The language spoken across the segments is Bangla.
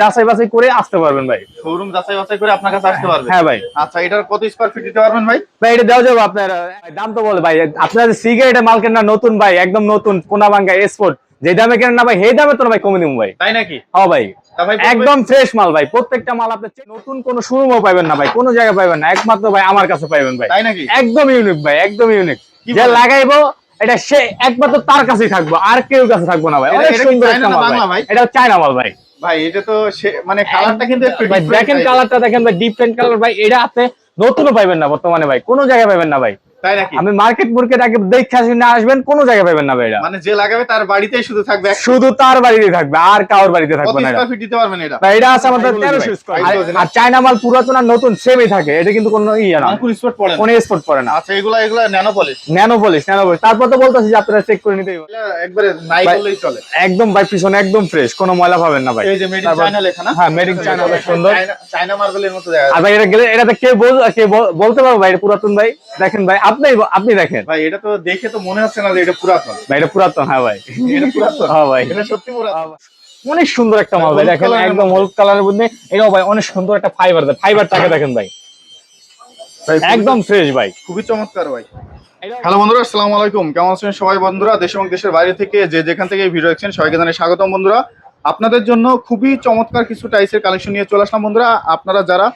যাচাই বাছাই করে আসতে পারবেন ভাই। শোরুম যাচাই বাছাই করে আপনার কাছে আসতে পারবে? হ্যাঁ ভাই। আচ্ছা এটার কত স্কোয়ার ফিট দিতে পারবেন ভাই? ভাই এটা দেওয়া যাবে আপনার দাম তো বলে ভাই। আপনার সিগারেটের মাল কেন না নতুন ভাই একদম নতুন কোনা ভাঙ্গা এক্সপোর্ট যে দামে কেন না ভাই সেই দামে তো না ভাই কমে দিব ভাই। তাই নাকি? হ্যাঁ ভাই। একদম ফ্রেশ মাল ভাই। প্রত্যেকটা মাল আপনি নতুন কোন শোরুমও পাবেন না ভাই। কোন জায়গায় পাবেন না। একমাত্র ভাই আমার কাছে পাবেন ভাই। তাই নাকি? একদম ইউনিক ভাই একদম ইউনিক যে লাগাইবো এটা সে একমাত্র তার কাছেই থাকব। আর কেউ কাছে থাকব না ভাই। অনেক সুন্দর? এটা চায়না মাল ভাই। ভাই এটা তো সে- মানে কালারটা কিন্তু ভাই দেখেন কালারটা দেখেন ভাই ডিফারেন্ট কালার ভাই এটা আছে নতুনও পাইবেন না বর্তমানে ভাই। কোনো জায়গায় পাইবেন না ভাই। তাই নাকি? আপনি মার্কেট মার্কেট আগে দেখে শুনে আসবেন কোনো জায়গায় পাইবেন না ভাই মানে যে লাগাবে তার বাড়িতেই শুধু থাকবে শুধু তার বাড়িতে থাকবে আর কারোর বাড়িতে থাকবে না এটা। ফিট দিতে পারবেন এটা? ভাই এটা আছে আমাদের High তেরোশো voltage স্কোয়ার আর চায়না মাল পুরাতন আর নতুন সেমই থাকে। এটা কিন্তু কোনো ইয়ে না। মানে কোন স্পট পড়ে না। কোনো স্পট পরে না। আচ্ছা এগুলা এগুলা nano polish nano polish nano polish তারপর তো বলতেছি যে আপনারা চেক করে নিতেই একবারে নাই চলে। একদম ভাই পিছনে একদম ফ্রেশ কোনো ময়লা পাবেন না ভাই। এই যে মেড ইন চায়না লেখা না? হ্যাঁ, made in China অনেক সুন্দর। চায়না- চায়না মার্বেলের মতো দেখা আর ভাই এটা গেলে এটাতে কে বল কে বলতে পারব ভাই পুরাতন ভাই? দেখেন ভাই আপনি আপনি দেখেন। ভাই এটা তো দেখে তো মনে হচ্ছে না যে এটা পুরাতন। ভাই এটা পুরাতন হ্যাঁ ভাই। এটা পুরাতন? হ্যাঁ ভাই। এটা সত্যি পুরাতন? অনেক সুন্দর একটা মাল ভাই দেখেন একদম হলুদ কালারের মধ্যে। এটাও ভাই অনেক সুন্দর একটা ফাইবার দেয়। ফাইবারটাকে দেখেন ভাই। একদম ফ্রেশ ভাই। খুবই চমৎকার ভাই। হ্যালো বন্ধুরা আসসালামু আলাইকুম। কেমন আছেন সবাই বন্ধুরা? দেশ এবং দেশের বাইরে থেকে যে যেখান থেকে ভিডিও দেখছেন সবাইকে জানাই স্বাগতম বন্ধুরা। আপনাদের জন্য খুবই চমৎকার কিছু টাইসের কালেকশন নিয়ে চলে আসলাম বন্ধুরা। আপনারা যারা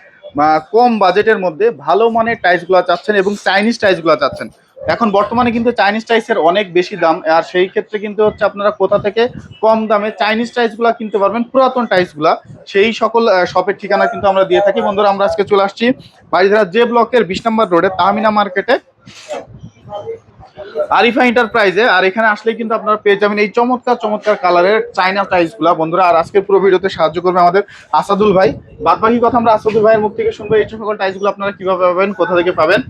কম বাজেটের মধ্যে ভালো মানের টাইলসগুলো চাচ্ছেন এবং চাইনিজ টাইলসগুলো চাচ্ছেন। এখন বর্তমানে কিন্তু চাইনিজ টাইলসের অনেক বেশি দাম, আর সেই ক্ষেত্রে কিন্তু হচ্ছে আপনারা কোথা থেকে কম দামে চাইনিজ টাইলসগুলা কিনতে পারবেন, পুরাতন টাইলসগুলা। সেই সকল শপের ঠিকানা কিন্তু আমরা দিয়ে থাকি। বন্ধুরা, আমরা আজকে চলে আসছি বাড়িধারা যে ব্লকের বিশ নম্বর রোডে, তাহমিনা মার্কেটে। আরিফা এন্টারপ্রাইজে আর এখানে আসলে কিন্তু আপনারা পেয়ে যাবেন এই চমৎকার চমৎকার কালারের চাইনা টাইলসগুলা। বন্ধুরা আর আজকের পুরো ভিডিওতে সাহায্য করবে আমাদের আসাদুল ভাই। বাদ বাকি কথা আমরা আসাদুল ভাইয়ের মুখ থেকে শুনব। এই সকল টাইলসগুলো আপনারা কীভাবে পাবেন কোথা থেকে পাবেন?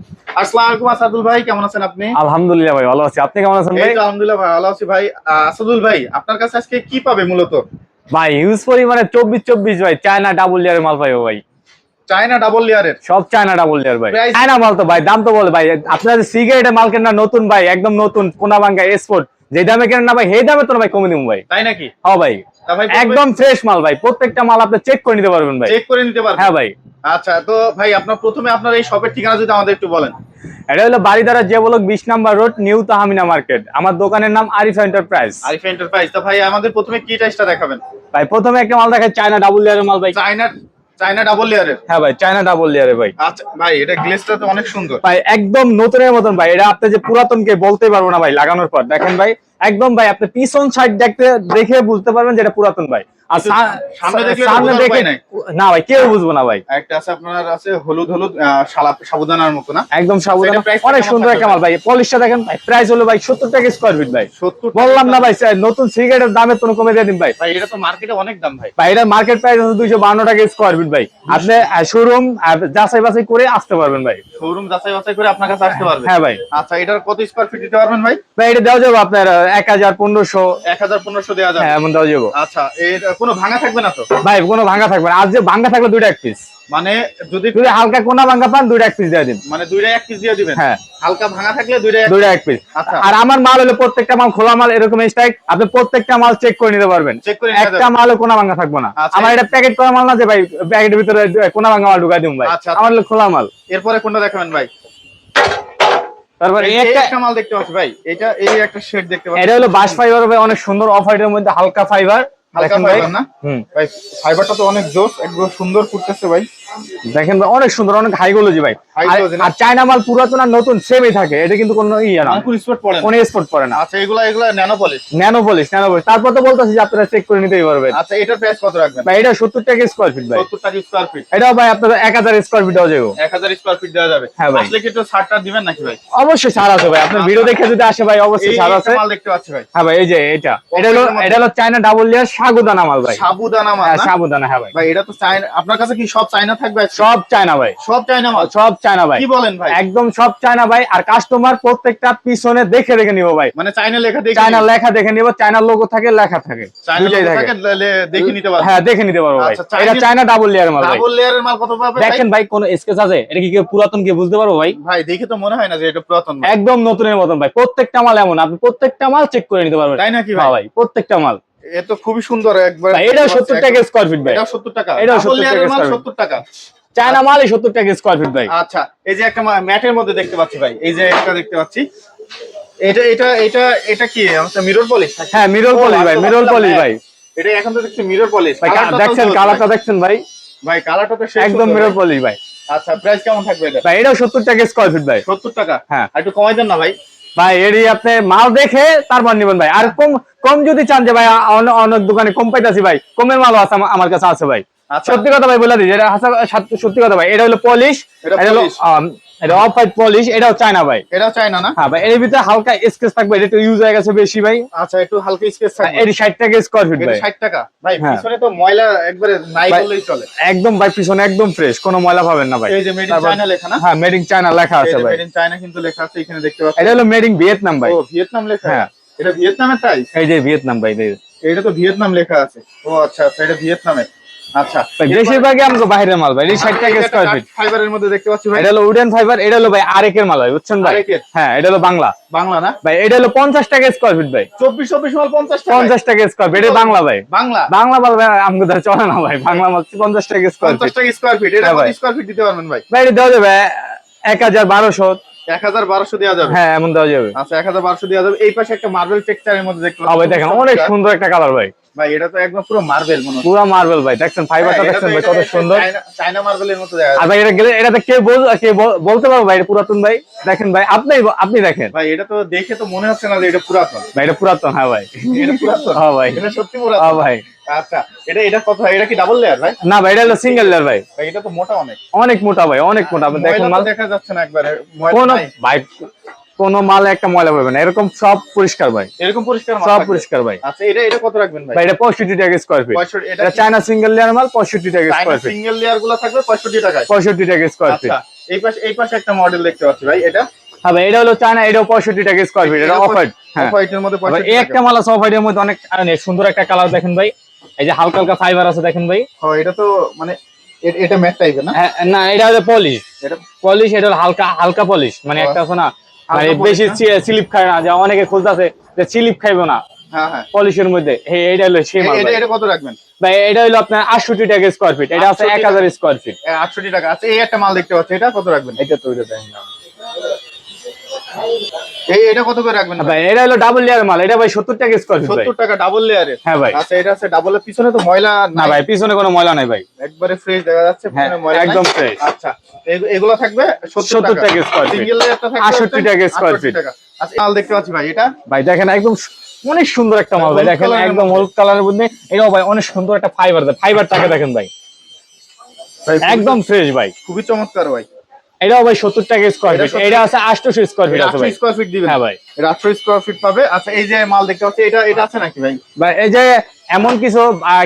আসসালামু আলাইকুম আসাদুল ভাই কেমন আছেন আপনি? আলহামদুলিল্লাহ ভাই ভালো আছি। আপনি কেমন আছেন ভাই? আলহামদুলিল্লাহ ভাই ভালো আছি ভাই। আসাদুল ভাই আপনার কাছে আজকে কি পাবে মূলত? ভাই ইউজ পরিমাণে চব্বিশ চব্বিশ ভাই চায়না ডাবল লেয়ারের মাল পাইবো ভাই। চায়না ডাবল লেয়ারের সব চায়না ডাবল লেয়ার ভাই। চায়না মাল তো ভাই দাম তো বলে ভাই। আপনার সিগারেটের মাল কেন নতুন ভাই একদম নতুন এক্সপোর্ট যে দামে কেন না ভাই সেই দামে তো ভাই কমে দিব ভাই। তাই নাকি? হ্যাঁ ভাই একদম ফ্রেশ মাল ভাই প্রত্যেকটা মাল আপনি চেক করে নিতে পারবেন ভাই। চেক করে নিতে পারবেন। হ্যাঁ ভাই। আচ্ছা তো ভাই আপনার প্রথমে আপনার এই শপের ঠিকানা যদি আমাদের একটু বলেন। এটা হলো বাড়িধারা যে বলক বিশ number road new Tahamina market. আমার দোকানের নাম আরিফা এন্টারপ্রাইজ। আরিফা এন্টারপ্রাইজ। তো ভাই আমাদের প্রথমে কি টাইসটা দেখাবেন? ভাই প্রথমে একটা মাল দেখায় চায়না ডাবল লেয়ারের মাল ভাই। চায়না চায়না ডাবল লেয়ারের হ্যাঁ ভাই চায়না ডাবল লেয়ারের ভাই। আচ্ছা ভাই এটা গ্লেসটা তো অনেক সুন্দর। ভাই একদম নতুনের মতন ভাই এটা আপনি যে পুরাতনকে বলতে পারব না ভাই লাগানোর পর। দেখেন ভাই একদম ভাই আপনি পিছন সাইড দেখতে দেখে বুঝতে পারবেন যে এটা পুরাতন ভাই। সামনে দেখলে তো সামনে বোঝার দেখে না ভাই কেউ বুঝব না ভাই। একটা আছে আপনার আছে হলুদ হলুদ সাবুদানার মতো না? একদম সাবধান অনেক সুন্দর একটা মাল ভাই। পলিশটা দেখেন ভাই প্রাইস হলো ভাই সত্তর টাকা স্কোয়ার ফিট ভাই। বললাম না ভাই নতুন সিগারেটের দামের তো কমে দিয়ে দিন ভাই। ভাই এটা তো মার্কেটে অনেক দাম ভাই। ভাই এটা মার্কেট প্রাইস আছে দুইশো বান্ন টাকা স্কোয়ার ফিট ভাই। আপনি শোরুম যাচাই বাছাই করে আসতে পারবেন ভাই। শোরুম যাচাই বাছাই করে আপনার কাছে আসতে পারবে হ্যাঁ ভাই। আচ্ছা এটার কত স্কোয়ার ফিট দিতে পারবেন ভাই? ভাই এটা দেওয়া যাবে আপনার এক হাজার পনেরোশো। এক হাজার পনেরোশো দেওয়া যাবে। হ্যাঁ এমন দেওয়া যাব। আচ্ছা এর কোনো ভাঙা থাকবে না তো? ভাই কোনো ভাঙা থাকবে না। আজ যে ভাঙা থাকলে দুইটা এক পিস মানে যদি যদি হালকা কোনা ভাঙা পান দুইটা এক পিস দিয়ে দিন মানে দুইটা এক পিস দিয়ে দিবেন? হ্যাঁ। হালকা ভাঙা থাকলে দুইটা দুইটা এক পিস আচ্ছা। আর আমার মাল হলো প্রত্যেকটা মাল খোলা মাল এরকম স্ট্রাইক আপনি প্রত্যেকটা মাল চেক করে নিতে পারবেন। চেক করে একটা মালও কোনা ভাঙা থাকবে না। আচ্ছা। আমার এটা প্যাকেট করা মাল না যে ভাই প্যাকেটের ভিতরে কোনা ভাঙা মাল ঢুকাই দিন ভাই। আচ্ছা। আমার হলো খোলা মাল। এরপরে কোনটা দেখাবেন ভাই? তারপর এই একটা মাল দেখতে পাচ্ছি ভাই। এটা এই একটা শেড দেখতে পাচ্ছি। এটা হলো বাস ফাইবার অনেক সুন্দর অফ হোয়াইটের মধ্যে হালকা ফাইবার হালকা ফাইবার না? ভাই ফাইবারটা তো অনেক জোস একদম সুন্দর ফুটতেছে ভাই। দেখেন ভাই অনেক সুন্দর অনেক হাই গোলজি ভাই। আর- চায়না মাল পুরাতন আর নতুন সেমই থাকে এটা কিন্তু কোনো ইয়ে না। আঙ্কুর স্পট পড়ে না। কোনো স্পট পড়ে না। আচ্ছা এগুলা এগুলা nano polish nano polish nano polish তারপর তো বলতেছি যে আপনারা চেক করে নিতেই পারবেন। আচ্ছা এটার প্রাইস কত রাখবেন? ভাই এটা সত্তর টাকা স্কোয়ার ফিট ভাই। সত্তর টাকা স্কোয়ার ফিট এটাও ভাই আপনাদের এক হাজার স্কোয়ার ফিট দেওয়া যাবে। এক হাজার স্কোয়ার ফিট দেওয়া যাবে। হ্যাঁ ভাই। আসলে কি একটু ছাড়টা দিবেন নাকি ভাই? অবশ্যই ছাড় আছে ভাই। আপনার ভিডিও দেখে যদি আসে ভাই অবশ্যই ছাড় আছে। মাল দেখতে পাচ্ছি ভাই। হ্যাঁ ভাই এই যে এটা। এটা হলো এটা হলো চায়না ডাবল লেয়ার সাগুদানা মাল ভাই। সাবুদানা মাল হ্যাঁ? সাগুদানা হ্যাঁ ভাই। ভাই এটা তো চায়না আপনার কাছে কি সব চায়না থাকবে সব চায়না ভাই। সব চায়না সব চায়না ভাই। কি বলেন ভাই? একদম সব চায়না ভাই। আর কাস্টমার প্রত্যেকটা পিছনে দেখে দেখে নিব ভাই। মানে চায়না লেখা দেখে চায়না লেখা দেখে নিব চায়নার লোগো থাকে লেখা থাকে। লোগো দেখে নিতে পারবেন হ্যাঁ দেখে নিতে পারব ভাই। আচ্ছা, এটা চায়না ডাবল লেয়ার মাল ডাবল লেয়ারের মাল কত পাবে দেখেন ভাই কোন স্কেচ আছে? এটা কি পুরাতন কি বুঝতে পারব ভাই? ভাই দেখে তো মনে হয় না যে এটা পুরাতন একদম নতুনের মতন ভাই। প্রত্যেকটা মাল এমন আপনি প্রত্যেকটা মাল চেক করে নিতে পারবেন। তাই নাকি হ্যাঁ ভাই প্রত্যেকটা মাল। এ তো খুবই সুন্দর একবার এটাও সত্তর টাকা স্কোয়ার ফিট ভাই। এটাও সত্তর টাকা। এটাও Double 70 layer টাকা মাল চায়না মালই সত্তর টাকা স্কোয়ার ফিট ভাই। আচ্ছা এই যে একটা ম্যাটের মধ্যে দেখতে পাচ্ছি ভাই। এই যে একটা দেখতে পাচ্ছি। এটা এটা এটা এটা কি? মিরর পলিশ হ্যাঁ মিরর পলিশ ভাই মিরর পলিশ ভাই। এটা এখন তো দেখছি মিরর পলিশ ভাই দেখছেন কালারটা দেখছেন ভাই? ভাই কালারটা তো একদম মিরর। পলিশ ভাই। আচ্ছা প্রাইস কেমন থাকবে এটা? ভাই এটাও সত্তর টাকা স্কোয়ার ফিট ভাই। সত্তর টাকা। হ্যাঁ। একটু কমাই দেন না ভাই। ভাই এরই আপনি মাল দেখে তারপর নিবেন ভাই। আর কম কম যদি চান যে ভাই অন্য- অনেক দোকানে কম পাইতাছি ভাই কমের মালও আছে আমার কাছে আছে ভাই। আচ্ছা। সত্যি কথা ভাই বলে দিই এটা সত্যি কথা ভাই এটা হলো পলিশ এটা হলো এটা অফ হোয়াইট পলিশ এটাও চায়না ভাই। এটাও চাই না? হ্যাঁ ভাই এর ভিতরে হালকা স্কেচ থাকবে এটা একটু ইউজ হয়ে গেছে বেশি ভাই। আচ্ছা একটু হালকা স্পেস থাকবে। এর ষাট টাকা স্কোয়ার ফিট ভাই। 60 টাকা? ভাই হ্যাঁ। পিছনে তো ময়লা একবারে নাই বললেই চলে। একদম ভাই পিছনে একদম ফ্রেশ কোনো ময়লা পাবেন না ভাই। এই যে মেড ইন চায়না লেখা না? হ্যাঁ মেড ইন চায়না লেখা আছে যে ভাই। মেড ইন চায়না কিন্তু লেখা আছে এখানে দেখতে পাচ্ছেন। এটা হলো মেড ইন ভিয়েতনাম ভাই। ও ভিয়েতনাম লেখা? হ্যাঁ। এটা ভিয়েতনামের তাই এই যে ভিয়েতনাম ভাই ভাই এটা তো ভিয়েতনাম লেখা আছে। ও আচ্ছা আচ্ছা এটা ভিয়েতনামের আচ্ছা। বেশিরভাগই আমাকে বাইরের মাল ভাই এই ষাট টাকা স্কোয়ার ফিট ফাইবারের মধ্যে দেখতে পাচ্ছি ভাই। এটা হলো উডেন ফাইবার এটা হলো ভাই আরেকের মাল ভাই বুঝছেন ভাই? হ্যাঁ এটা হলো বাংলা। বাংলা না? ভাই এটা হলো পঞ্চাশ টাকা স্কোয়ার ফিট ভাই। চব্বিশ চব্বিশ মাল পঞ্চাশ টাকা পঞ্চাশ টাকা স্কোয়ার ফিট এটা বাংলা ভাই। বাংলা? বাংলা মাল ভাই আমাকে ধরে চলে না ভাই। বাংলা মাল পঞ্চাশ টাকা স্কোয়ার ফিট টাকা স্কোয়ার ফিট এটা হ্যাঁ কত। ফিট দিতে পারবেন ভাই? ভাই এটা দেওয়া যাবে এক হাজার বারোশো এক হাজার বারোশো দেওয়া যাবে। হ্যাঁ এমন দেওয়া যাবে। আচ্ছা এক হাজার বারোশো দেওয়া যাবে। এই পাশে একটা মার্বেল টেক্সচারের মধ্যে দেখতে হ্যাঁ ভাই দেখেন অনেক সুন্দর একটা কালার ভাই। ভাই এটা তো একদম পুরো মার্বেল মনে মার্বেল ভাই দেখছেন ফাইবারটা হ্যাঁ, দেখছেন ভাই কত সুন্দর। চায়না- মার্বেলের মতো দেখা আর যাচ্ছে। ভাই এটা গেলে এটাতে কে বল কে বলতে পারব ভাই এটা পুরাতন ভাই? দেখেন ভাই আপনি আপনি দেখেন। ভাই এটা তো দেখে তো মনে হচ্ছে না যে এটা পুরাতন। ভাই এটা পুরাতন হ্যাঁ ভাই। এটা পুরাতন। হ্যাঁ ভাই। এটা সত্যি হ্যাঁ পুরাতন ভাই। আচ্ছা এটা এটা কত এটা কি ডাবল লেয়ার ভাই? না ভাই এটা হলো সিঙ্গেল লেয়ার ভাই। ভাই এটা তো মোটা অনেক। অনেক মোটা ভাই অনেক মোটা। আপনি মাল। দেখা যাচ্ছে না একবারে কোন ভাই কোন মালে একটা ময়লা পাবে না। এরকম সব পরিষ্কার ভাই। এরকম পরিষ্কার সব পরিষ্কার ভাই। আচ্ছা এটা এটা কত রাখবেন ভাই? ভাই এটা পঁয়ষট্টি টাকা স্কোয়ার ফিট এটা চায়না সিঙ্গেল লেয়ার মাল পঁয়ষট্টি টাকা স্কোয়ার ফিট সিঙ্গেল লেয়ারগুলো থাকবে টাকায়। টাকা স্কোয়ার ফিট আচ্ছা এই পাশে এই পাশে একটা মডেল দেখতে পাচ্ছি ভাই এটা? হ্যাঁ ভাই এটা হলো চায়না এটাও টাকা স্কোয়ার ফিট এটা অফ হোয়াইট হ্যাঁ হোয়াইটের মধ্যে এই একটা টাকা। মাল আছে অফ হোয়াইটের মধ্যে অনেক সুন্দর একটা কালার দেখেন ভাই। এই যে হালকা হালকা ফাইবার আছে দেখেন ভাই। ও, এটা তো মানে এটা ম্যাট টাইপের না? হ্যাঁ, না এটা হলো পলিশ এটা পলিশ এটা হালকা হালকা পলিশ মানে একটা আছে না মানে বেশি? স্লিপ খায় না যে অনেকে খুঁজতেছে যে স্লিপ খাইবো না। হ্যাঁ হ্যাঁ। পলিশের মধ্যে। এটা হলো সেই এ- মাল এটা কত রাখবেন? ভাই এটা হলো আপনার আটষট্টি টাকা স্কোয়ার ফিট এটা আছে 68 এক হাজার স্কোয়ার ফিট আটষট্টি টাকা। আচ্ছা এই একটা মাল দেখতে পাচ্ছি। এটা কত রাখবেন? এটা তো দেখেন না। এই এটা কত করে রাখবেন ভাই এটা হলো ডাবল লেয়ার মাল এটা ভাই সত্তর টাকা স্কোয়ার ফিট টাকা ডাবল হ্যাঁ ভাই। আচ্ছা এটা আছে ডাবলের পিছনে তো ময়লা না ভাই পিছনে কোনো ময়লা নাই ভাই। একবারে ফ্রেশ দেখা যাচ্ছে হ্যাঁ, পিছনে ময়লা একদম। আচ্ছা এগুলো থাকবে 70 70 টাকা। টাকা square সিঙ্গেল লেয়ারটা থাকবে 68 টাকা square 68 আচ্ছা মাল দেখতে পাচ্ছি ভাই এটা? ভাই দেখেন একদম অনেক সুন্দর একটা মাল ভাই দেখেন একদম। হলুদ কালারের মধ্যে। এটাও ভাই অনেক সুন্দর একটা ফাইবার ফাইবার টাকা দেখেন ভাই, একদম ফ্রেশ ভাই। খুবই চমৎকার ভাই। এটাও ভাই সত্তর টাকা স্কোয়ার ফিট এটা আছে আটশো স্কোয়ার ফিট আছে ভাই। স্কোয়ার ফিট দিবেন। হ্যাঁ ভাই। এটা 800 স্কোয়ার ফিট পাবে। আচ্ছা এই যে মাল দেখতে পাচ্ছি এটা এটা আছে নাকি ভাই? ভাই এই যে এমন কিছু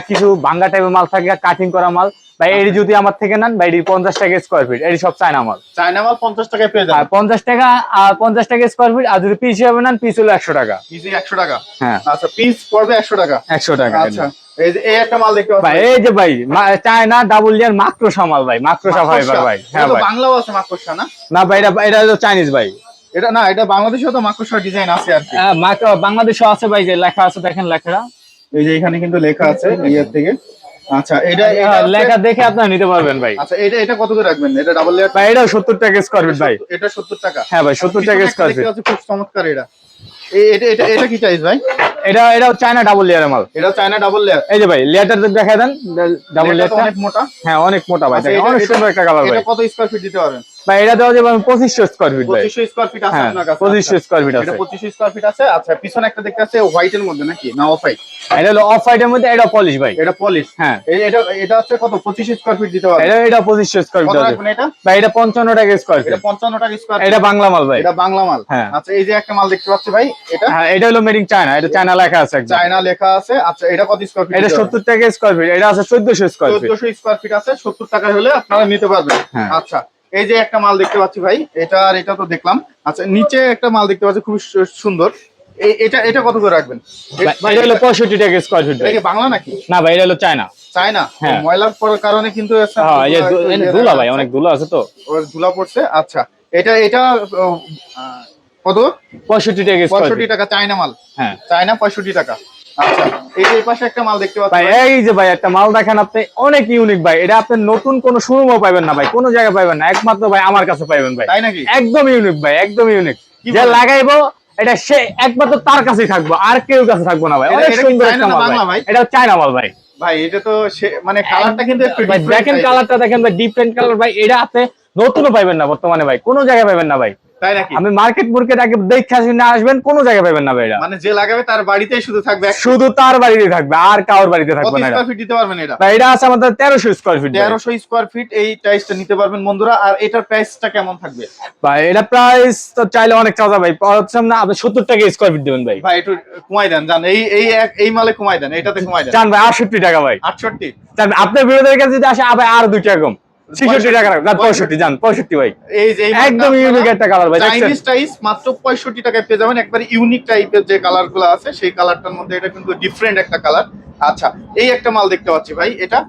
কিছু ভাঙ্গা টাইপের মাল থাকে কাটিং করা মাল। ভাই এটি যদি আমার থেকে নেন ভাই এটি পঞ্চাশ টাকা স্কোয়ার ফিট এটি সব চায়না মাল। চায়না মাল 50 টাকায় পেয়ে যাবেন। পঞ্চাশ টাকা আর পঞ্চাশ টাকা স্কোয়ার ফিট আর যদি পিস হিসাবে নেন পিস হলো একশো টাকা। পিসি 100 টাকা। হ্যাঁ। আচ্ছা পিস পড়বে 100 টাকা। একশো টাকা আচ্ছা এই যে ভাই এই যে ভাই চায়না ডাবল ইয়ার মাক্রোসা মাল ভাই মাক্রোসা ফাইবার ভাই। হ্যাঁ ভাই। বাংলাও আছে না? না ভাই এটা চাইনিজ ভাই। এটা না এটা বাংলাদেশেও তো মাকড়সা ডিজাইন আছে আর কি। বাংলাদেশও আছে ভাই যে লেখা আছে দেখেন লেখাটা। এই যে এখানে কিন্তু লেখা আছে ইয়ের থেকে। আচ্ছা এটা এটা হ্যাঁ, লেখা দেখে আপনারা নিতে পারবেন ভাই। আচ্ছা এটা এটা কত করে রাখবেন? এটা ডাবল লেয়ার ভাই এটাও সত্তর টাকা স্কোয়ার ফিট ভাই। এটা 70 টাকা। হ্যাঁ ভাই সত্তর টাকা স্কয়ার ফিট খুব চমৎকার এটা। এটা এটা এটা কি চাইজ ভাই? এটা এটাও চায়না ডাবল লেয়ারের মাল। এটা চায়না ডাবল লেয়ার এই যে ভাই লেয়ারটা দেখাই দেন ডাবল লেয়ারটা অনেক মোটা। হ্যাঁ অনেক মোটা ভাই আচ্ছা, এটা- অনেক এটা- সুন্দর একটা কালার ভাই। এটা কত স্কয়ার ফিট দিতে পারবেন? ভাই এটা দেওয়া যাবে পঁচিশশো স্কোয়ার ফিট ভাই 2500 স্কয়ার ফিট আছে হ্যাঁ আপনার কাছে। পঁচিশশো আচ্ছা। স্কোয়ার ফিট এটা আছে। 2500 স্কয়ার ফিট আছে। আচ্ছা পিছনে একটা দেখতে আছে হোয়াইটের মধ্যে নাকি? না অফ হোয়াইট এটা হলো অফ হোয়াইটের মধ্যে এটা পলিশ ভাই এটা পলিশ হ্যাঁ। এটা এটা হচ্ছে কত? 25 স্কয়ার ফিট দিতে পারবেন এটা এটা পঁচিশশো স্কোয়ার ফিট আছে এটা? ভাই এটা পঞ্চান্ন টাকা স্কোয়ার এটা ফিট 55 টাকা স্কয়ার এটা বাংলা মাল ভাই। এটা বাংলা মাল। হ্যাঁ। আচ্ছা এই যে একটা মাল দেখতে পাচ্ছি ভাই এটা? হ্যাঁ এটা হলো মেডিং চায়না এটা চায়না লেখা আছে একদম। চায়না লেখা আছে। আচ্ছা এটা কত স্কয়ার ফিট এটা সত্তর টাকা স্কোয়ার ফিট এটা আছে চোদ্দশো স্কোয়ার ফিট 1400 স্কয়ার ফিট আছে 70 টাকা হলে আপনারা নিতে পারবেন। হ্যাঁ। আচ্ছা এই যে একটা মাল দেখতে পাচ্ছি ভাই এটা আর এটা তো দেখলাম। আচ্ছা নিচে একটা মাল দেখতে পাচ্ছি খুব সুন্দর। এটা এটা কত করে রাখবেন? এটা হলো পঁয়ষট্টি টাকা স্কোয়ার ফিট এটা বাংলা নাকি? না ভাই এটা হলো চায়না। চায়না? হ্যাঁ। ময়লার পড়ার কারণে কিন্তু হ্যাঁ এই যে ধুলা- ভাই অনেক আছে তো। ধুলা পড়ছে আচ্ছা। এটা এটা কত? পঁয়ষট্টি টাকা স্কোয়ার পঁয়ষট্টি ফিট টাকা চায়না মাল। হ্যাঁ। চায়না পঁয়ষট্টি টাকা। আচ্ছা এই যে পাশে একটা মাল দেখতে পাচ্ছি ভাই এই যে ভাই একটা মাল দেখেন আপনি অনেক ইউনিক ভাই। এটা আপনি নতুন কোনো শোরুমও পাবেন না ভাই কোনো জায়গায় পাবেন না। একমাত্র ভাই আমার কাছে পাবেন ভাই। তাই নাকি? একদম ইউনিক ভাই একদম ইউনিক যে লাগাইবো এটা সে একমাত্র তার কাছেই থাকব আর কেউ কাছে থাকব না ভাই। অনেক সুন্দর একটা মাল ভাই? এটা চায়না মাল ভাই। ভাই এটা তো সে- মানে কালারটা কিন্তু একটু ভাই দেখেন কালারটা দেখেন ভাই ডিফারেন্ট কালার ভাই। এটা আপনি নতুনও পাইবেন না বর্তমানে ভাই কোনো জায়গায় পাইবেন না ভাই। তাই নাকি? আপনি মার্কেট মার্কেট আগে দেখে আসবেন না আসবেন কোনো জায়গায় পাইবেন না ভাই মানে যে লাগাবে তার বাড়িতেই শুধু থাকবে শুধু তার বাড়িতে থাকবে আর কারোর বাড়িতে থাকবে না স্কোয়ার ফিট দিতে পারবেন এটা? ভাই এটা আছে আমাদের তেরোশো স্কোয়ার ফিট তেরোশো স্কোয়ার ফিট এই টাইসটা নিতে পারবেন বন্ধুরা আর এটার প্রাইসটা কেমন থাকবে? ভাই এটা প্রাইস তো চাইলে অনেক চাওয়া ভাই। হচ্ছে না আপনি সত্তর টাকা স্কোয়ার ফিট দেবেন ভাই। ভাই একটু কমাই দেন জান এই এই এই মালে কমাই দেন এটাতে কমাই দেন। চান ভাই আটষট্টি টাকা ভাই। আটষট্টি? চান আপনার বিরোধীর কাছে যদি আসে আবার আর দুই টাকা কম। ছিষট্টি টাকা রাখবেন পঁয়ষট্টি। পঁয়ষট্টি যান পঁয়ষট্টি ভাই। এই যে এই একদম ইউনিক একটা কালার ভাই চাইনিজ টাইস মাত্র পঁয়ষট্টি টাকায় পেয়ে যাবেন। একবার ইউনিক টাইপের যে কালারগুলো আছে সেই কালারটার মধ্যে এটা কিন্তু ডিফারেন্ট একটা কালার আচ্ছা এই একটা মাল দেখতে পাচ্ছি ভাই এটা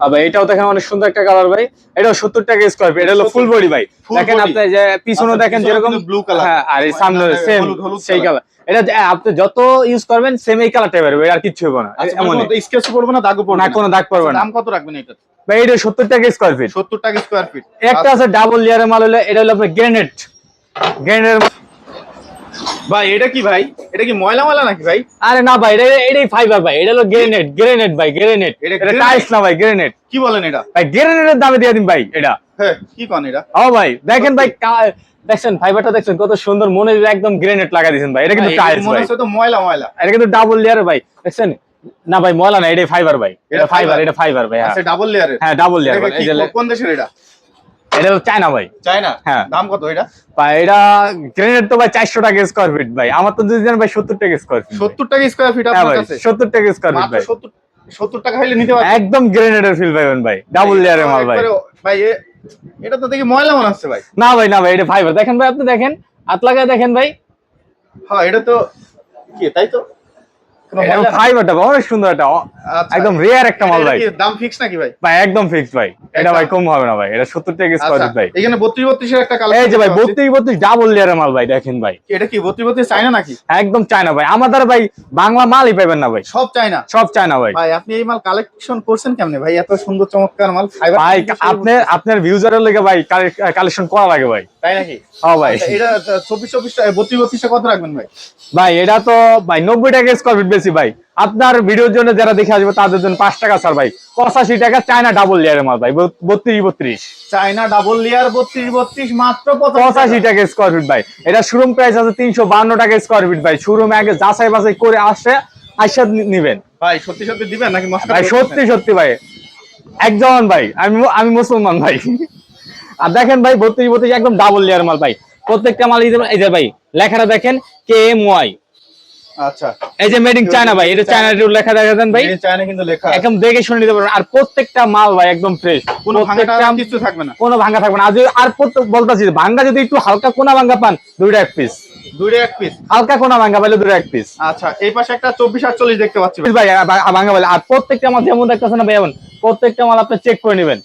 ভাই এটাও দেখেন অনেক সুন্দর একটা কালার ভাই। এটাও সত্তর টাকা স্কোয়ার ফিট এটা হলো ফুল বডি ভাই। দেখেন আপনি যে পিছনে আচ্ছা, দেখেন যেরকম হ্যাঁ আর এই সামনে মানে সেম হলুদ সেই কালার এটা আপনি যত ইউজ করবেন সেম এই কালারটা বেরোবে আর কিচ্ছু হবে না। আচ্ছা এমন স্কেচ করব না দাগও পড়বে না কোনো দাগ পড়বে না। দাম কত রাখবেন এটা ভাই এটা সত্তর টাকা স্কোয়ার ফিট সত্তর টাকা স্কোয়ার ফিট একটা আছে ডাবল লেয়ারের মাল হলো এটা হলো আপনার গ্রেনেড গ্রেনেড ভাই এটা কি ভাই? এটা কি ময়লা ময়লা নাকি ভাই? আরে না ভাই এটা এটাই ফাইবার ভাই এটা হলো গ্রেনেড গ্রেনেড ভাই গ্রেনেড এটা টাইলস না ভাই গ্রেনেড কি বলেন এটা? ভাই গ্রেনেডের দামে দিয়ে দিন ভাই এটা। হ্যাঁ কি কন এটা? ও ভাই দেখেন ভাই দেখছেন ফাইবারটা দেখছেন কত সুন্দর মনে একদম গ্রেনেড লাগা দিয়েছেন ভাই এটা কিন্তু ভাই, মনে হচ্ছে তো ময়লা ময়লা। এটা কিন্তু ডাবল লেয়ার ভাই দেখছেন? না ভাই ময়লা না এটাই ফাইবার ভাই। এটা ফাইবার এটা ফাইবার ভাই হ্যাঁ। আচ্ছা ডাবল লেয়ারের হ্যাঁ ডাবল লেয়ার ভাই কোন দেশের এটা? এটা চায়না ভাই। চায়না? হ্যাঁ। দাম কত এটা? ভাই এটা গ্রেনেড তো ভাই চারশো টাকা স্কোয়ার ফিট ভাই। আমার তো যদি ভাই সত্তর টাকা স্কোয়ার ফিট সত্তর টাকা স্কোয়ার ফিট আপনার কাছে? সত্তর টাকা স্কোয়ার ফিট ভাই। সত্তর সত্তর টাকা হইলে নিতে পারবেন? একদম গ্রেনেডের ফিল পাইবেন ভাই ডাবল লেয়ারের মাল ভাই। ভাই এটা তো দেখি ময়লা মনে হচ্ছে ভাই। না ভাই না ভাই এটা ফাইবার দেখেন ভাই আপনি দেখেন। হাত লাগায় দেখেন ভাই। হ্যাঁ এটা তো কি তাই তো? ফাইবারটা অনেক সুন্দর একটা আচ্ছা। একদম রেয়ার একটা মাল ভাই। দাম ফিক্স নাকি ভাই? ভাই একদম ফিক্সড ভাই। এটা ভাই কম হবে না ভাই এটা সত্তর টাকা স্কোয়ার আচ্ছা ফিট ভাই। এখানে বত্রিশ বত্রিশের একটা কালার এই যে ভাই বত্রিশ বত্রিশ ডাবল লেয়ারের মাল ভাই দেখেন ভাই। এটা কি বত্রিশ বত্রিশ চায়না নাকি? একদম চায়না ভাই। আমাদের ভাই বাংলা মালই পাইবেন না ভাই। সব চায়না? সব চায়না ভাই। ভাই আপনি এই মাল কালেকশন করছেন কেমনে ভাই? এত সুন্দর চমৎকার মাল ভাই আপনার আপনার ভিউজারের লেগে ভাই কালেকশন করা লাগে ভাই। তাই নাকি? হ্যাঁ ভাই। এটা চব্বিশ চব্বিশ বত্রিশ বত্রিশটা কত রাখবেন ভাই? ভাই এটা তো ভাই নব্বই টাকা স্কোয়ার ফিট বেশি ভাই। আপনার ভিডিওর জন্য যারা দেখে আসবে তাদের জন্য পাঁচ টাকা স্যার ভাই। পঁচাশি টাকা চায়না ডাবল লেয়ারের মাল ভাই বত্রিশ বত্রিশ। চায়না ডাবল লেয়ার বত্রিশ বত্রিশ মাত্র পঁচাশি টাকা। স্কোয়ার ফিট ভাই। এটা শোরুম প্রাইস আছে তিনশো বান্ন টাকা স্কোয়ার ফিট ভাই। শোরুমে আগে যাচাই বাছাই করে আসে আইসা নিবেন। ভাই সত্যি সত্যি দিবেন নাকি ভাই সত্যি সত্যি ভাই। একজন ভাই আমি আমি মুসলমান ভাই। আর দেখেন ভাই বত্রিশ বত্রিশ একদম ডাবল লেয়ার মাল ভাই। প্রত্যেকটা মাল এই যে- ভাই লেখাটা দেখেন কে এম ওয়াই আচ্ছা। এই যে মেড ইন চায়না ভাই এটা চায়না লেখা দেখা দেন ভাই। চায়না কিন্তু লেখা একদম দেখে শুনে নিতে পারবেন। আর প্রত্যেকটা মাল ভাই একদম ফ্রেশ কোনো ভাঙাটা কিছু থাকবে না। কোনো ভাঙ্গা থাকবে না। আর যদি- আর একটু হালকা কোনা পান দুইটা এক পিস দুইটা এক পিস হালকা কোনা পাইলে দুইটা এক পিস আচ্ছা এই পাশে একটা চব্বিশ আটচল্লিশ দেখতে পাচ্ছি। ভাই। ভাই ভাঙ্গা পাইলে আর প্রত্যেকটা মাল যেমন দেখতেছেন ভাই এমন। প্রত্যেকটা মাল আপনি চেক করে নেবেন।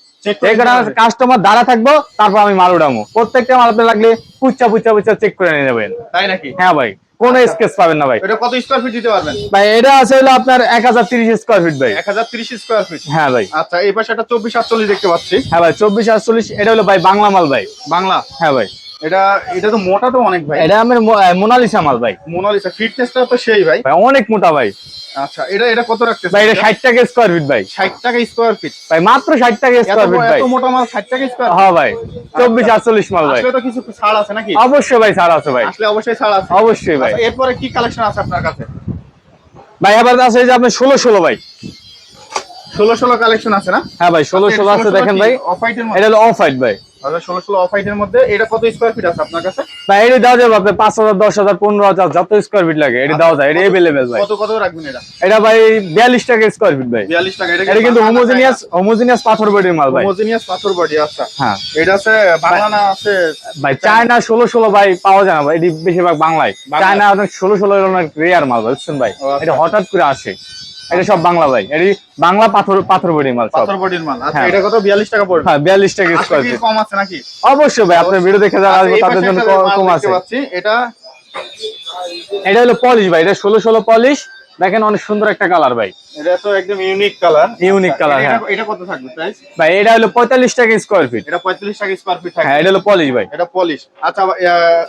এখানে কাস্টমার দাঁড়া থাকব তারপর আমি মাল উঠাবো। প্রত্যেকটা মাল আপনার লাগলে পুচ্ছা পুচ্ছা পুচ্ছা চেক করে নিয়ে যাবেন। তাই নাকি? হ্যাঁ ভাই কোন স্কেচ পাবেন না ভাই। এটা কত স্কোয়ার ফিট দিতে পারবেন? ভাই এটা আছে হলো আপনার এক হাজার তিরিশ স্কোয়ার ফিট ভাই। এক হাজার তিরিশ স্কোয়ার ফিট হ্যাঁ ভাই। আচ্ছা এই পাশে চব্বিশ আটচল্লিশ দেখতে পাচ্ছি। হ্যাঁ ভাই চব্বিশ আটচল্লিশ এটা হলো ভাই বাংলা মাল ভাই। বাংলা? হ্যাঁ ভাই। এটা এটা তো মোটা তো অনেক ভাই। এটা আমার মোনালিসা মাল ভাই। মোনালিসা ফিটনেসটা তো সেই ভাই। ভাই অনেক মোটা ভাই। আচ্ছা এটা এটা কত রাখতেছে ভাই এটা টাকা স্কোয়ার ফিট ভাই। ষাট টাকা স্কোয়ার ফিট ভাই মাত্র টাকা স্কোয়ার ফিট বড়- ভাই এত মোটা মাল ষাট টাকা স্কোয়ার হ্যাঁ ভাই চব্বিশ আটচল্লিশ মাল ভাই। আসলে তো কিছু ছাড় আছে নাকি? অবশ্যই ভাই ছাড় আছে ভাই। আসলে অবশ্যই ছাড় আছে। অবশ্যই ভাই। আচ্ছা, এরপরে কি কালেকশন আছে আপনার কাছে? ভাই এবার আছে যে আপনি ষোলো ষোলো ভাই। ষোলো ষোলো কালেকশন আছে না? হ্যাঁ ভাই ষোলো ষোলো আছে দেখেন ভাই। অফ হোয়াইটের এটা হলো অফ হোয়াইট ভাই। আচ্ছা ষোলো ষোলো অফ হোয়াইটের মধ্যে এটা কত স্কোয়ার ফিট আছে আপনার কাছে? ভাই এটা দেওয়া যাবে আপনি পাঁচ হাজার দশ হাজার পনেরো হাজার যত স্কোয়ার ফিট লাগে এটা দেওয়া যায় এটা এভেলেবেল ভাই। কত কত রাখবেন এটা? এটা ভাই বিয়াল্লিশ টাকা স্কোয়ার ফিট ভাই। বিয়াল্লিশ টাকা এটা কিন্তু হোমোজিনিয়াস হোমোজিনিয়াস পাথর বডির মাল ভাই। হোমোজিনিয়াস পাথর বডি আচ্ছা। হ্যাঁ। এটা আছে বাংলা না আছে ভাই চায়না ষোলো ষোলো ভাই পাওয়া যায় না ভাই এটি বেশিরভাগ বাংলায়? চায়না ষোলো ষোলো রেয়ার মাল বুঝছেন ভাই? আচ্ছা। এটা হঠাৎ করে আসে। এটা সব বাংলা ভাই। এটি বাংলা পাথর পাথর বডির মাল পাথর বডির মাল। আচ্ছা হ্যাঁ। এটা কত? বিয়াল্লিশ টাকা পড়বে। হ্যাঁ বিয়াল্লিশ টাকা স্কয়ার স্কোয়ার ফিট কম আছে নাকি? অবশ্যই ভাই আপনার ভিডিও দেখে যারা আচ্ছা, আসবে তাদের জন্য কম আছে। এটা? এটা হলো পলিশ ভাই এটা ষোলো ষোলো পলিশ দেখেন অনেক সুন্দর একটা কালার ভাই। এটা তো একদম ইউনিক কালার Unique colour, হ্যাঁ। এটা কত থাকবে প্রাইস ভাই এটা হলো পঁয়তাল্লিশ টাকা স্কোয়ার ফিট এটা পঁয়তাল্লিশ টাকা স্কোয়ার ফিট থাকবে। হ্যাঁ এটা হলো পলিশ ভাই। এটা পলিশ আচ্ছা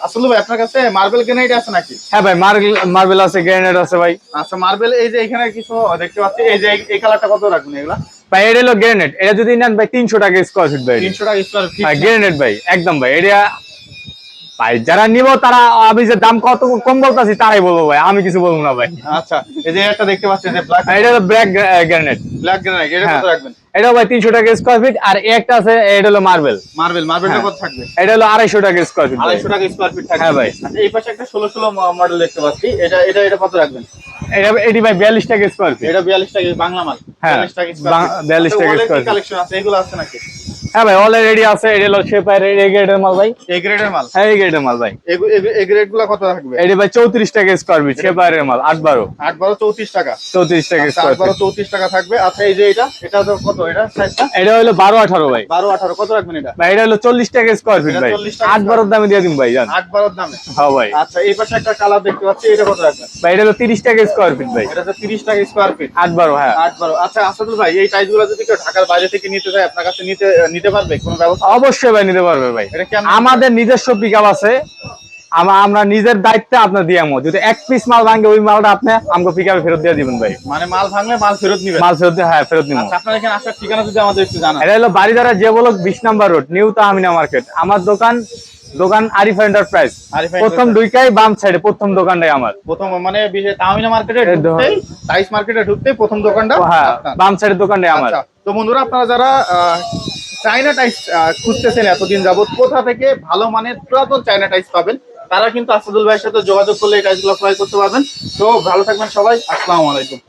আসলে ভাই আপনার কাছে মার্বেল গ্রেনাইট আছে নাকি? হ্যাঁ ভাই মার্বেল মার্বেল আছে গ্রেনেড আছে ভাই। আচ্ছা মার্বেল এই যে এখানে কিছু দেখতে পাচ্ছি। এই যে এই কালারটা কত রাখবেন এগুলা? ভাই এটা হলো এটা যদি নেন ভাই তিনশো টাকা স্কোয়ার ফিট ভাই। তিনশো টাকা স্কোয়ার ফিট হ্যাঁ গ্রেনেড ভাই একদম ভাই। এটা ভাই যারা নিব তারা আমি যে দাম কত কম বলতেছি তারাই বলব ভাই আমি কিছু বলব না ভাই। আচ্ছা এই যে একটা দেখতে পাচ্ছেন যে ব্ল্যাক এটা হলো ব্ল্যাক গ্রেনেড ব্ল্যাক গ্রেনাইট এটা হ্যাঁ। কত রাখবেন? এটা ভাই তিনশো টাকা স্কোয়ার ফিট আর একটা আছে এটা হলো মার্বেল মার্বেল মার্বেলটা হ্যাঁ। কত থাকবে? এটা হলো আড়াইশো টাকা স্কোয়ার ফিট আড়াইশো টাকা স্কোয়ার ফিট থাকবে। হ্যাঁ ভাই। আচ্ছা, এই পাশে একটা ষোলো ষোলো মডেল দেখতে পাচ্ছি। এটা এটা এটা কত রাখবেন? এটা এটি ভাই বিয়াল্লিশ টাকা স্কোয়ার ফিট এটা বিয়াল্লিশ টাকা বাংলা মাল। হ্যাঁ, বিয়াল্লিশ টাকা বাং- 42 টাকা square feet। কালেকশন আছে? এগুলো আছে নাকি? হ্যাঁ ভাই অলরেডি আছে এটা হলো শেপার এই গ্রেডের মাল ভাই। এ গ্রেডের মাল? হ্যাঁ এই গ্রেডের মাল ভাই। এই গ্রেডগুলো কত থাকবে? এটি ভাই চৌত্রিশ টাকা স্কোয়ার ফিট শেপারের মাল আট বারো। আট বারো চৌত্রিশ টাকা। চৌত্রিশ টাকা আট স্কোয়ার বারো টাকা থাকবে। আচ্ছা এই যে এটা এটা কত এটা সাইজটা এটা হলো বারো আঠারো ভাই। বারো আঠারো কত রাখবেন এটা? ভাই এটা হলো চল্লিশ টাকা স্কোয়ার ফিট ভাই। 40 টাকা আট বারোর দামে দিয়ে দিন ভাই জান। আট বারোর দামে। হ্যাঁ ভাই। আচ্ছা এই পাশে একটা কালার দেখতে পাচ্ছি এটা কত রাখবেন? ভাই এটা হলো তিরিশ টাকা স্কোয়ার ফিট ভাই। এটা তো তিরিশ টাকা স্কোয়ার ফিট আট বারো হ্যাঁ। আট বারো। আচ্ছা আসাদুল ভাই এই টাইসগুলো যদি কেউ ঢাকার বাইরে থেকে নিতে চায় আপনার কাছে নিতে নিতে পারবে? কোনো ব্যবস্থা? অবশ্যই ভাই নিতে পারবে ভাই। আমাদের নিজস্ব পিকআপ আছে। আমা- আমরা নিজের দায়িত্বে আপনার দিয়ে আমো। যদি এক পিস মাল ভাঙে ওই মালটা আপনি আমাকে পিকআপে ফেরত দিয়ে দিবেন ভাই। মানে মাল ভাঙলে মাল ফেরত নিবেন? মাল ফেরত দিয়ে- হ্যাঁ ফেরত নিব। আচ্ছা আপনার এখানে আসার ঠিকানা যদি আমাদের একটু জানান। এটা হলো বাড়িধারা যে বলক বিশ number road new Tahmina market. আমার দোকান দোকান আরিফা এন্টারপ্রাইজ। প্রথম দুইটাই বাম সাইডে প্রথম দোকানটাই আমার। প্রথম মানে তামিনা মার্কেটে ঢুকতেই টাইস মার্কেটে ঢুকতেই প্রথম দোকানটা হ্যাঁ বাম সাইডের দোকানটাই আমার। আচ্ছা তো বন্ধুরা আপনারা যারা চায়না টাইস খুঁজতেছেন এতদিন যাবত কোথা থেকে ভালো মানের পুরাতন চায়না টাইস পাবেন? তারা কিন্তু আসাদুল ভাইয়ের সাথে যোগাযোগ করলে এই টাইসগুলো ক্রয় করতে পারবেন। তো ভালো থাকবেন সবাই। আসসালামু আলাইকুম।